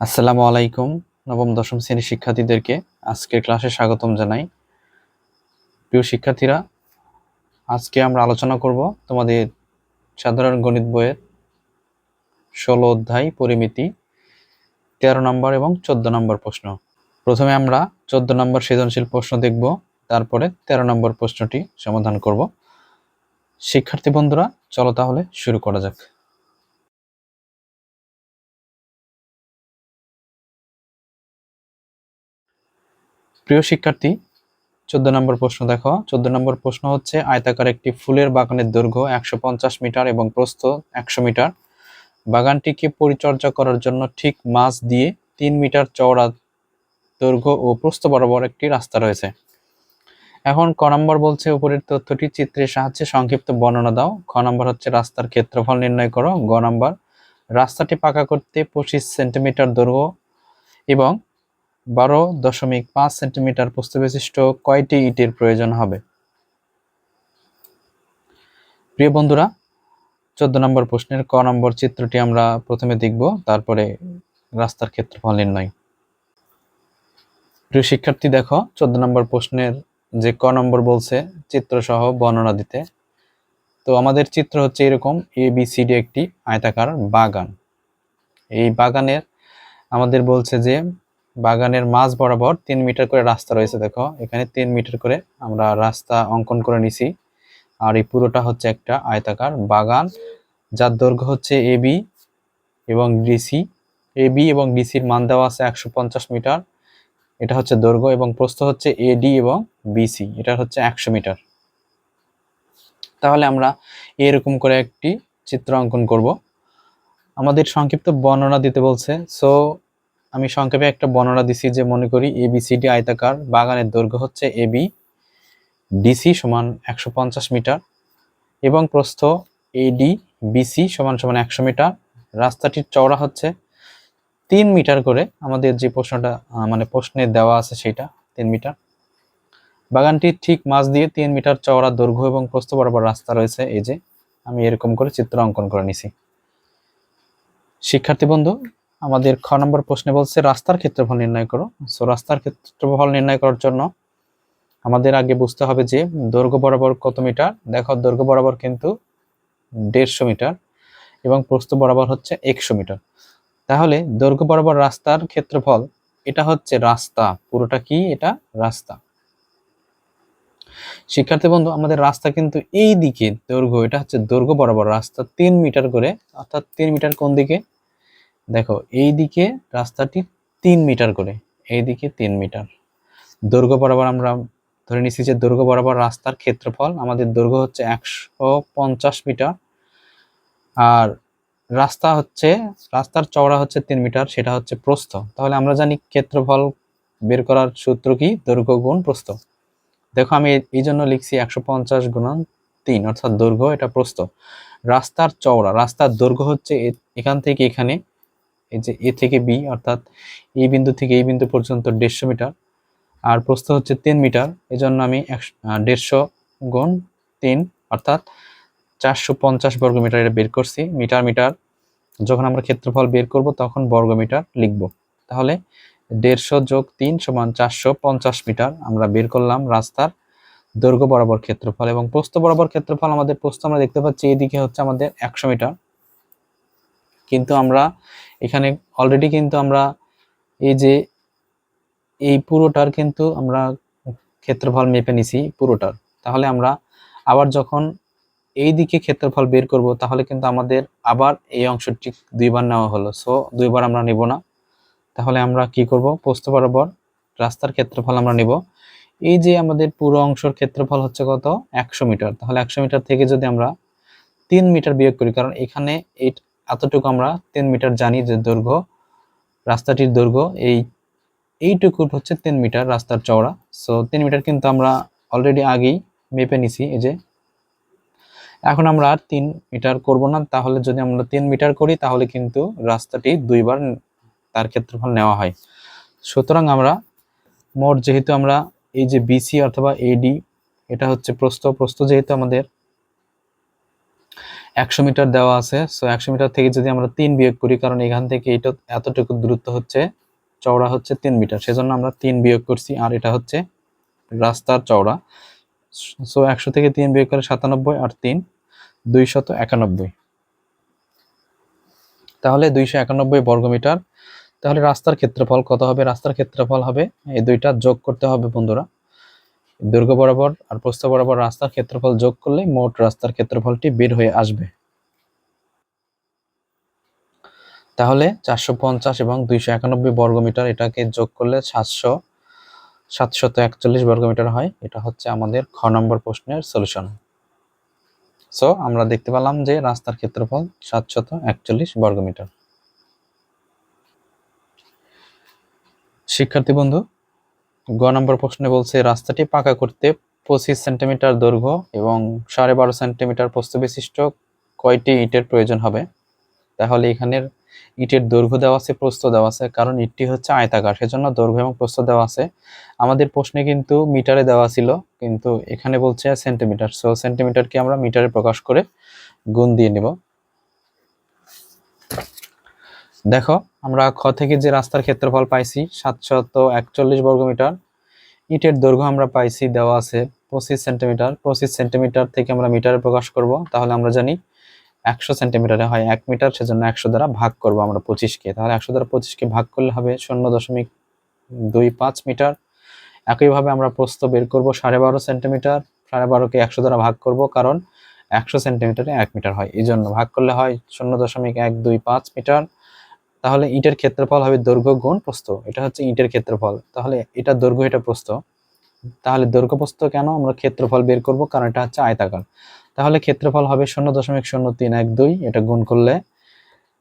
আসসালামু আলাইকুম, নবম, দশম শ্রেণির শিক্ষার্থীদেরকে আজকের ক্লাসে স্বাগতম জানাই। প্রিয় শিক্ষার্থীরা, আজকে আমরা আলোচনা করব তোমাদের সাধারণ গণিত বইয়ের ষোলো অধ্যায় পরিমিতি, তেরো নম্বর এবং চোদ্দ নম্বর প্রশ্ন। প্রথমে আমরা চোদ্দ নম্বর সৃজনশীল প্রশ্ন দেখব, তারপরে তেরো নম্বর প্রশ্নটি সমাধান করব। শিক্ষার্থী বন্ধুরা, চলো তাহলে শুরু করা যাক। প্রিয় শিক্ষার্থী, চোদ্দ নম্বর প্রশ্ন দেখো। চোদ্দ নম্বর প্রশ্ন হচ্ছে, আয়তাকার একটি ফুলের বাগানের দৈর্ঘ্য একশো পঞ্চাশ মিটার এবং প্রস্থ একশো মিটার। বাগানটিকে পরিচর্যা করার জন্য ঠিক মাঝ দিয়ে তিন মিটার চওড়া দৈর্ঘ্য ও প্রস্থ বরাবর একটি রাস্তা রয়েছে। এখন ক নম্বর বলছে, উপরের তথ্যটি চিত্রের সাহায্যে সংক্ষিপ্ত বর্ণনা দাও। খ নম্বর হচ্ছে, রাস্তার ক্ষেত্রফল নির্ণয় করো। গ নম্বর, রাস্তাটি পাকা করতে পঁচিশ সেন্টিমিটার দৈর্ঘ্য এবং বারো দশমিক পাঁচ সেন্টিমিটার প্রস্থ বিশিষ্ট কয়টি ইটের প্রয়োজন হবে? প্রিয় বন্ধুরা, চোদ্দ নম্বর প্রশ্নের ক নম্বর চিত্রটি আমরা প্রথমে দেখব, তারপরে রাস্তার ক্ষেত্রফল নির্ণয়। প্রিয় শিক্ষার্থী, দেখো, চোদ্দ নম্বর প্রশ্নের যে ক নম্বর বলছে চিত্র সহ বর্ণনা দিতে। তো আমাদের চিত্র হচ্ছে এরকম এ বি সি ডি একটি আয়তাকার বাগান। এই বাগানের আমাদের বলছে যে বাগানের মাঝ বরাবর তিন মিটার করে রাস্তা রয়েছে, দেখো। এখানে তিন মিটার করে আমরা রাস্তা অঙ্কন করে নিছি। আর এই পুরোটা হচ্ছে একটা আয়তাকার বাগান, যার দৈর্ঘ্য হচ্ছে এবি এবং ডিসি। এবি এবং ডিসির মান দেওয়া আছে একশো পঞ্চাশ মিটার। এটা হচ্ছে দৈর্ঘ্য এবং প্রস্থ হচ্ছে এডি এবং বিসি এটা হচ্ছে একশো মিটার। তাহলে আমরা এরকম করে একটি চিত্র অঙ্কন করব। আমাদের সংক্ষিপ্ত বর্ণনা দিতে বলছে সো আমি সংক্ষেপে একটা বর্ণনা দিছি যে মনে করি এ বি এবিসিডি আয়তাকার বাগানের দৈর্ঘ্য হচ্ছে এবি ডিসি সমান একশো পঞ্চাশ মিটার এবং প্রস্থ এডি বিসি সমান সমান একশো মিটার। রাস্তাটির চওড়া হচ্ছে তিন মিটার করে। আমাদের যে প্রশ্নটা মানে প্রশ্নে দেওয়া আছে সেটা তিন মিটার। বাগানটির ঠিক মাঝ দিয়ে তিন মিটার চওড়া দৈর্ঘ্য এবং প্রস্থ বরাবর রাস্তা রয়েছে। এই যে আমি এরকম করে চিত্র অঙ্কন করে নিছি। শিক্ষার্থী বন্ধু আমাদের খ নম্বর প্রশ্নে বলছে, রাস্তার ক্ষেত্রফল নির্ণয় করো। সো রাস্তার ক্ষেত্রফল নির্ণয় করার জন্য আমাদের আগে বুঝতে হবে যে দৈর্ঘ্য বরাবর কত মিটার? দেখো, দৈর্ঘ্য বরাবর কিন্তু দেড়শো মিটার এবং প্রস্থ বরাবর হচ্ছে একশো মিটার। তাহলে দৈর্ঘ্য বরাবর রাস্তার ক্ষেত্রফল, এটা হচ্ছে রাস্তা। পুরোটা কি? এটা রাস্তা। শিক্ষার্থী বন্ধু, আমাদের রাস্তা কিন্তু এই দিকে দৈর্ঘ্য, এটা হচ্ছে দৈর্ঘ্য বরাবর রাস্তা, তিন মিটার করে, অর্থাৎ তিন মিটার কোন দিকে? দেখো এই দিকে রাস্তাটি তিন মিটার করে এই দিকে তিন মিটার। দৈর্ঘ্য বরাবর আমরা ধরে নিচ্ছি যে দৈর্ঘ্য বরাবর রাস্তার ক্ষেত্রফল, আমাদের দৈর্ঘ্য হচ্ছে একশো পঞ্চাশ মিটার। আর রাস্তা হচ্ছে, রাস্তার চওড়া হচ্ছে তিন মিটার, সেটা হচ্ছে প্রস্থ। তাহলে আমরা জানি ক্ষেত্রফল বের করার সূত্র কি? দৈর্ঘ্য গুণ প্রস্থ। দেখো, আমি এই জন্য লিখছি একশো পঞ্চাশ গুণন তিন, অর্থাৎ দৈর্ঘ্য, এটা প্রস্থ। রাস্তার চওড়া, রাস্তার দৈর্ঘ্য হচ্ছে এখান থেকে এখানে এই যে এ থেকে বি, অর্থাৎ এই বিন্দু থেকে এই বিন্দু পর্যন্ত দেড়শো মিটার, আর প্রস্থ হচ্ছে তিন মিটার, এজন্য আমি একশো দেড়শো গুণ তিন, অর্থাৎ চারশো পঞ্চাশ বর্গ মিটার এটা বের করছি, মিটার মিটার। যখন আমরা ক্ষেত্রফল বের করব, তখন বর্গ মিটার লিখব। তাহলে দেড়শো যোগ তিন সমান চারশো পঞ্চাশ মিটার আমরা বের করলাম রাস্তার দৈর্ঘ্য বরাবর ক্ষেত্রফল, এবং প্রস্থ বরাবর ক্ষেত্রফল আমাদের প্রস্থ আমরা দেখতে পাচ্ছি, এদিকে হচ্ছে আমাদের একশো মিটার। কিন্তু আমরা এখানে অলরেডি কিন্তু আমরা এই যে এই পুরোটার কিন্তু আমরা ক্ষেত্রফল মেপে নিছি পুরোটার। তাহলে আমরা আবার যখন এই দিকে ক্ষেত্রফল বের করব, তাহলে কিন্তু আমাদের আবার এই অংশটি দুইবার নেওয়া হলো। সো দুইবার আমরা নিব না। তাহলে আমরা কি করব? পোস্ত বরাবর রাস্তার ক্ষেত্রফল আমরা নিব। এই যে আমাদের পুরো অংশের ক্ষেত্রফল হচ্ছে কত? একশো মিটার। তাহলে একশো মিটার থেকে যদি আমরা তিন মিটার বিয়োগ করি, কারণ এখানে এই এতটুকু আমরা তিন মিটার জানি যে দৈর্ঘ্য, রাস্তাটির দৈর্ঘ্য, এই, এইটুকু হচ্ছে তিন মিটার রাস্তার চওড়া। সো তিন মিটার কিন্তু আমরা অলরেডি আগেই মেপে নিছি, এই যে। এখন আমরা আর তিন মিটার করব না, তাহলে যদি আমরা তিন মিটার করি, তাহলে কিন্তু রাস্তাটি দুইবার তার ক্ষেত্রফল নেওয়া হয়। সুতরাং আমরা মোট যেহেতু আমরা এই যে বিসি অথবা এডি এটা হচ্ছে প্রস্থ প্রস্থ যেহেতু আমাদের একশো মিটার দেওয়া আছে। সো একশো মিটার থেকে যদি আমরা তিন বিয়োগ করি, কারণ এখান থেকে এটা এতটুকু দূরত্ব হচ্ছে, চওড়া হচ্ছে তিন মিটার। সেজন্য আমরা তিন বিয়োগ করছি, আর এটা হচ্ছে রাস্তার চওড়া। সো একশো থেকে তিন বিয়োগ করে সাতানব্বই আর তিন, দুইশত একানব্বই। তাহলে দুইশো একানব্বই বর্গমিটার তাহলে রাস্তার ক্ষেত্রফল কত হবে? রাস্তার ক্ষেত্রফল হবে, এই দুইটা যোগ করতে হবে বন্ধুরা। দৈর্ঘ্য বরাবর আর প্রস্থ বরাবর রাস্তার ক্ষেত্রফল যোগ করলে মোট রাস্তার ক্ষেত্রফলটি বের হয়ে আসবে। তাহলে চারশো পঞ্চাশ এবং দুইশো একানব্বই বর্গমিটার এটাকে যোগ করলে সাতশো সাতশত একচল্লিশ বর্গমিটার হয়। এটা হচ্ছে আমাদের খ নম্বর প্রশ্নের সলিউশন। সো আমরা দেখতে পেলাম যে রাস্তার ক্ষেত্রফল সাতশত একচল্লিশ বর্গমিটার। শিক্ষার্থী বন্ধু গ নম্বর প্রশ্নে বলছে, রাস্তাটি পাকা করতে পঁচিশ সেন্টিমিটার দৈর্ঘ্য এবং সাড়ে বারো সেন্টিমিটার প্রস্থ বিশিষ্ট কয়টি ইটের প্রয়োজন হবে? তাহলে এখানের ইটের দৈর্ঘ্য দেওয়া আছে, প্রস্থ দেওয়া আছে, কারণ ইটটি হচ্ছে আয়তাকার, সেজন্য দৈর্ঘ্য এবং প্রস্থ দেওয়া আছে। আমাদের প্রশ্নে কিন্তু মিটারে দেওয়া ছিল, কিন্তু এখানে বলছে সেন্টিমিটার, সো সেন্টিমিটারকে আমরা মিটারে প্রকাশ করে গুণ দিয়ে নিব। দেখো, আমরা খ থেকে যে রাস্তার ক্ষেত্রফল পাইছি, সাতশত একচল্লিশ বর্গমিটার ইটের দৈর্ঘ্য আমরা পাইছি, দেওয়া আছে পঁচিশ সেন্টিমিটার। পঁচিশ সেন্টিমিটার থেকে আমরা মিটারে প্রকাশ করব, তাহলে আমরা জানি একশো সেন্টিমিটারে হয় এক মিটার, সেজন্য একশো দ্বারা ভাগ করব আমরা পঁচিশকে। তাহলে একশো দ্বারা পঁচিশকে ভাগ করলে হবে শূন্য দশমিক দুই পাঁচ মিটার। একইভাবে আমরা প্রস্থ বের করব সাড়ে বারো সেন্টিমিটার, সাড়ে বারোকে একশো দ্বারা ভাগ করব, কারণ একশো সেন্টিমিটারে এক মিটার হয়। এই জন্য ভাগ করলে হয় শূন্য দশমিক এক দুই পাঁচ মিটার। তাহলে ইটের ক্ষেত্রফল হবে দৈর্ঘ্য গুণ প্রস্থ। এটা হচ্ছে ইটের ক্ষেত্রফল। তাহলে এটা দৈর্ঘ্য, এটা প্রস্থ। তাহলে দৈর্ঘ্য, প্রস্থ কেন আমরা ক্ষেত্রফল বের করব? কারণ এটা হচ্ছে আয়তাকার। তাহলে ক্ষেত্রফল হবে শূন্য দশমিক শূন্য তিন এক দুই, এটা গুণ করলে।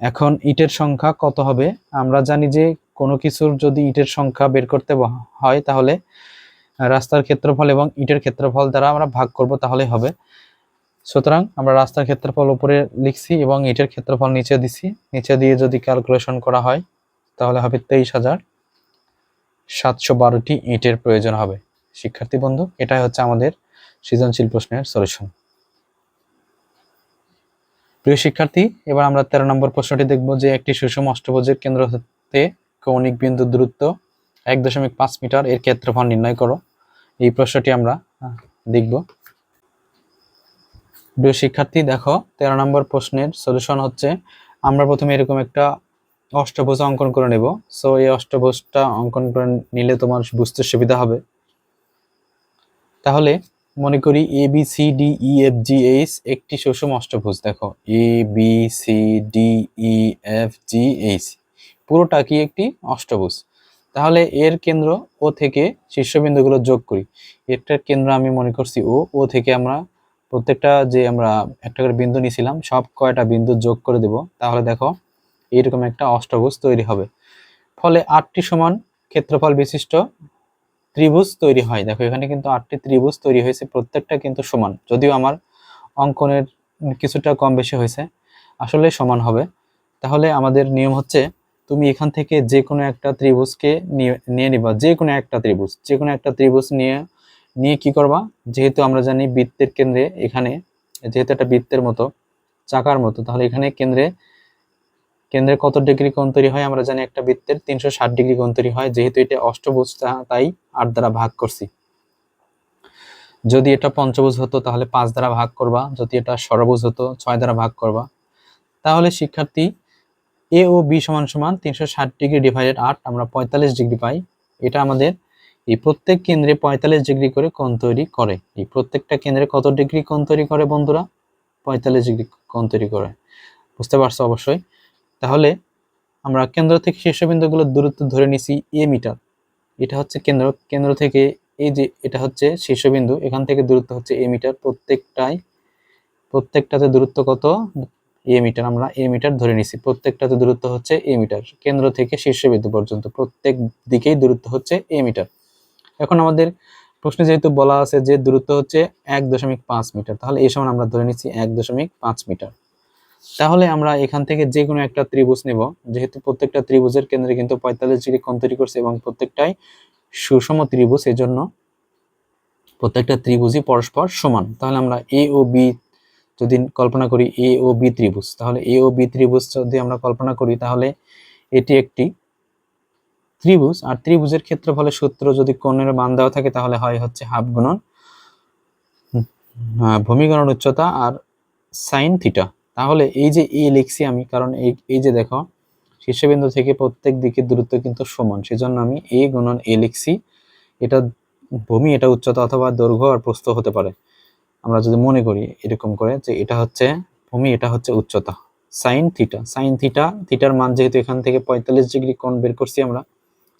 এখন ইটের সংখ্যা কত হবে? আমরা জানি যে কোনো কিছুর যদি ইটের সংখ্যা বের করতে হয় তাহলে রাস্তার ক্ষেত্রফল এবং ইটের ক্ষেত্রফল দ্বারা আমরা ভাগ করব তাহলে হবে। সুতরাং আমরা রাস্তার ক্ষেত্রফল উপরে লিখছি এবং ইটের ক্ষেত্রফল নিচে দিছি। নিচে দিয়ে যদি ক্যালকুলেশন করা হয়, তাহলে হবে তেইশ হাজার সাতশো বারোটি ইটের প্রয়োজন হবে। শিক্ষার্থী বন্ধু, এটাই হচ্ছে আমাদের সৃজনশীল প্রশ্নের সলিউশন প্রিয় শিক্ষার্থী, এবার আমরা তেরো নম্বর প্রশ্নটি দেখব যে একটি সুষম অষ্টভুজের কেন্দ্র হতে কৌণিক বিন্দু দূরত্ব এক দশমিক পাঁচ মিটার এর ক্ষেত্রফল নির্ণয় করো। এই প্রশ্নটি আমরা দেখব। প্রিয় শিক্ষার্থী, দেখো, তেরো নম্বর প্রশ্নের সলিউশন হচ্ছে, আমরা প্রথমে এরকম একটা অষ্টভুজ অঙ্কন করে নেব। সো এই অষ্টভুজটা অঙ্কন করে নিলে তোমার বুঝতে সুবিধা হবে। তাহলে, মনে করি A B C D E F G H একটি সুষম অষ্টভুজ, দেখো। A B C D E F G H পুরোটা কি একটি অষ্টভুজ? তাহলে, এর কেন্দ্র ও থেকে শীর্ষবিন্দুগুলো যোগ করি। এটার কেন্দ্র আমি মনে করছি ও ও থেকে আমরা প্রত্যেকটা যে আমরা একটা করে বিন্দু নিয়েছিলাম, সব কয়টা বিন্দু যোগ করে দেব, তাহলে দেখো এরকম একটা অষ্টভুজ তৈরি হবে। ফলে আটটি সমান ক্ষেত্রফল বিশিষ্ট ত্রিভুজ তৈরি হয়। দেখো এখানে কিন্তু আটটি ত্রিভুজ তৈরি হয়েছে, প্রত্যেকটা কিন্তু সমান। যদিও আমার অঙ্কনের কিছুটা কম বেশি হয়েছে, আসলে সমান হবে। তাহলে আমাদের নিয়ম হচ্ছে তুমি এখান থেকে যে কোনো একটা ত্রিভুজকে নিয়ে নিবা যে কোনো একটা ত্রিভুজ যে কোনো একটা ত্রিভুজ নিয়ে নিয়ে কি করবা? যেহেতু আমরা জানি বৃত্তের কেন্দ্রে এখানে, যেহেতু একটা বৃত্তের মতো, চাকার মতো, তাহলে এখানে কেন্দ্রে কেন্দ্রে কত ডিগ্রি কোণ তৈরি হয়? আমরা জানি একটা বৃত্তের তিনশো ষাট ডিগ্রি কোণ তৈরি হয়, যেহেতু এটা অষ্টভুজ তাই আট দ্বারা ভাগ করছি। যদি এটা পঞ্চভুজ হতো, তাহলে পাঁচ দ্বারা ভাগ করবা। যদি এটা ষড়ভুজ হতো, ছয় দ্বারা ভাগ করবা। তাহলে শিক্ষার্থী, এ ও বি সমান সমান তিনশো ষাট ডিগ্রি ডিভাইডেড আট, আমরা পঁয়তাল্লিশ ডিগ্রি পাই। এটা আমাদের এই প্রত্যেক কেন্দ্রে পঁয়তাল্লিশ ডিগ্রি করে কোণ তৈরি করে। এই প্রত্যেকটা কেন্দ্রে কত ডিগ্রি কোণ তৈরি করে বন্ধুরা? পঁয়তাল্লিশ ডিগ্রি কোণ তৈরি করে। বুঝতে পারছ অবশ্যই? তাহলে আমরা কেন্দ্র থেকে শীর্ষবিন্দুগুলোর দূরত্ব ধরে নিছি এ মিটার। এটা হচ্ছে কেন্দ্র। কেন্দ্র থেকে এই যে এটা হচ্ছে শীর্ষবিন্দু, এখান থেকে দূরত্ব হচ্ছে এ মিটার। প্রত্যেকটাই, প্রত্যেকটাতে দূরত্ব কত? A metre. আমরা এ মিটার ধরে নিছি। প্রত্যেকটাতে দূরত্ব হচ্ছে এ মিটার। কেন্দ্র থেকে শীর্ষবিন্দু পর্যন্ত প্রত্যেক দিকেই দূরত্ব হচ্ছে এ মিটার। এখন আমাদের প্রশ্নে যেহেতু বলা আছে যে দূরত্ব হচ্ছে এক দশমিক পাঁচ মিটার, তাহলে এই সময় আমরা ধরে নিচ্ছি এক দশমিক পাঁচ মিটার। তাহলে আমরা এখান থেকে যে কোনো একটা ত্রিভুজ নেব, যেহেতু প্রত্যেকটা ত্রিভুজের কেন্দ্রে কিন্তু পঁয়তাল্লিশ ডিগ্রি কোণ তৈরি করছে এবং প্রত্যেকটাই সুষম ত্রিভুজ, এজন্য প্রত্যেকটা ত্রিভুজই পরস্পর সমান। তাহলে আমরা এ ও বি যদি কল্পনা করি এ ও বি ত্রিভুজ, তাহলে এ ও বি ত্রিভুজ যদি আমরা কল্পনা করি, তাহলে এটি একটি ত্রিভুজ আর ত্রিভুজের ক্ষেত্রফলের সূত্র যদি কোণের মান দেওয়া থাকে তাহলে হয় হচ্ছে হাফ গুণন আহ, ভূমি গুণন উচ্চতা আর সাইন থিটা। তাহলে এই যে এ লিখছি আমি কারণ এই এই যে দেখো শীর্ষবিন্দু থেকে প্রত্যেক দিকের দূরত্ব কিন্তু সমান সেজন্য আমি এ গুণন এ লিখছি। এটা ভূমি এটা উচ্চতা অথবা দৈর্ঘ্য আর প্রস্থ হতে পারে। আমরা যদি মনে করি এরকম করে যে এটা হচ্ছে ভূমি এটা হচ্ছে উচ্চতা সাইন থিটা সাইন থিটা থিটার মান যেহেতু এখান থেকে পঁয়তাল্লিশ ডিগ্রি কোণ বের করছি আমরা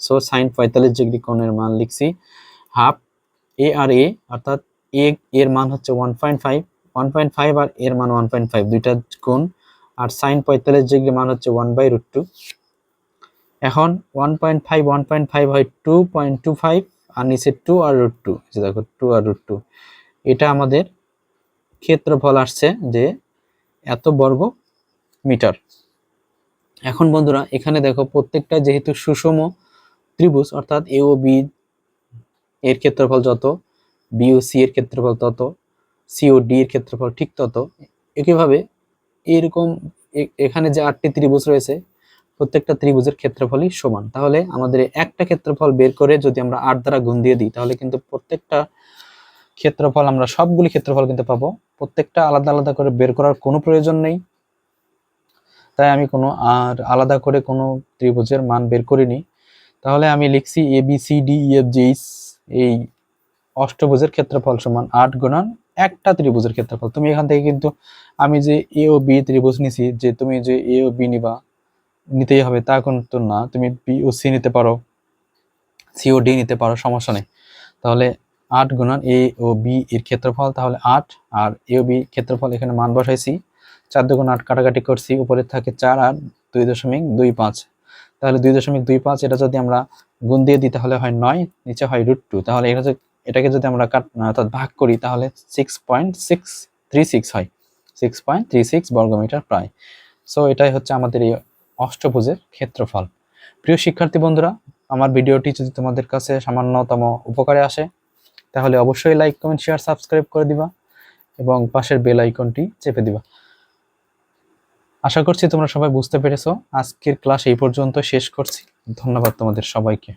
সো সাইন পঁয়তাল্লিশ ডিগ্রি কোণের মান লিখছি। হাফ এ আর এ অর্থাৎ এ এর মান হচ্ছে one point five one point five আর এর মান ওয়ান পয়েন্ট ফাইভ দুইটা গুণ। আর সাইন পঁয়তাল্লিশ ডিগ্রি মান হচ্ছে ওয়ান বাই রুট টু এখন one point five one point five হয় টু পয়েন্ট টু ফাইভ আর নিচে টু আর রুট টু দেখো টু আর রুট টু এটা আমাদের ক্ষেত্রফল আসছে যে এত বর্গ মিটার। এখন বন্ধুরা, এখানে দেখো প্রত্যেকটা যেহেতু সুষম ত্রিভুজ, অর্থাৎ এ ও বি এর ক্ষেত্রফল যত বি ও সি এর ক্ষেত্রফল তত সি ও ডি এর ক্ষেত্রফল ঠিক তত। একইভাবে এরকম এখানে যে আটটি ত্রিভুজ রয়েছে, প্রত্যেকটা ত্রিভুজের ক্ষেত্রফলই সমান। তাহলে আমাদের একটা ক্ষেত্রফল বের করে যদি আমরা আট দ্বারা গুণ দিয়ে দিই, তাহলে কিন্তু প্রত্যেকটা ক্ষেত্রফল, আমরা সবগুলি ক্ষেত্রফল কিন্তু পাবো। প্রত্যেকটা আলাদা আলাদা করে বের করার কোনো প্রয়োজন নেই। তাই আমি কোনো আর আলাদা করে কোনো ত্রিভুজের মান বের করিনি। তাহলে আমি লিখছি A B C D F G এই অষ্টভুজের ক্ষেত্রফল সমান আট গুণন একটা ত্রিভুজের ক্ষেত্রফল। তুমি এখান থেকে কিন্তু আমি যে এ ও বি ত্রিভুজ নিছি, যে তুমি যে এ ও বি নিবা, নিতেই হবে, তা কিন্তু না। তুমি বি ও সি নিতে পারো সি ও ডি নিতে পারো, সমস্যা নেই। তাহলে আট গুণন এ ও বি এর ক্ষেত্রফল, তাহলে আট, আর এ ও বি ক্ষেত্রফল এখানে মান বসাইছি। চার দুগুণ আট কাটাকাটি করছি উপরে থাকে চার আর দুই দশমিক দুই পাঁচ। তাহলে দুই দশমিক দুই পাঁচ, এটা যদি আমরা গুণ দিয়ে দিই, তাহলে হয় নয়, নিচে হয় রুট টু তাহলে এটা এটাকে যদি আমরা কাট অর্থাৎ ভাগ করি, তাহলে six point six three six হয়। সিক্স পয়েন্ট থ্রি সিক্স বর্গমিটার প্রায়। সো এটাই হচ্ছে আমাদের এই অষ্টভুজের ক্ষেত্রফল। প্রিয় শিক্ষার্থী বন্ধুরা, আমার ভিডিওটি যদি তোমাদের কাছে সামান্যতম উপকারে আসে, তাহলে অবশ্যই লাইক কমেন্ট শেয়ার সাবস্ক্রাইব করে দিবা এবং পাশের বেল আইকনটি চেপে দিবা। আশা করছি তোমরা সবাই বুঝতে পেরেছ। আজকের ক্লাস এই পর্যন্ত শেষ করছি। ধন্যবাদ তোমাদের সবাইকে।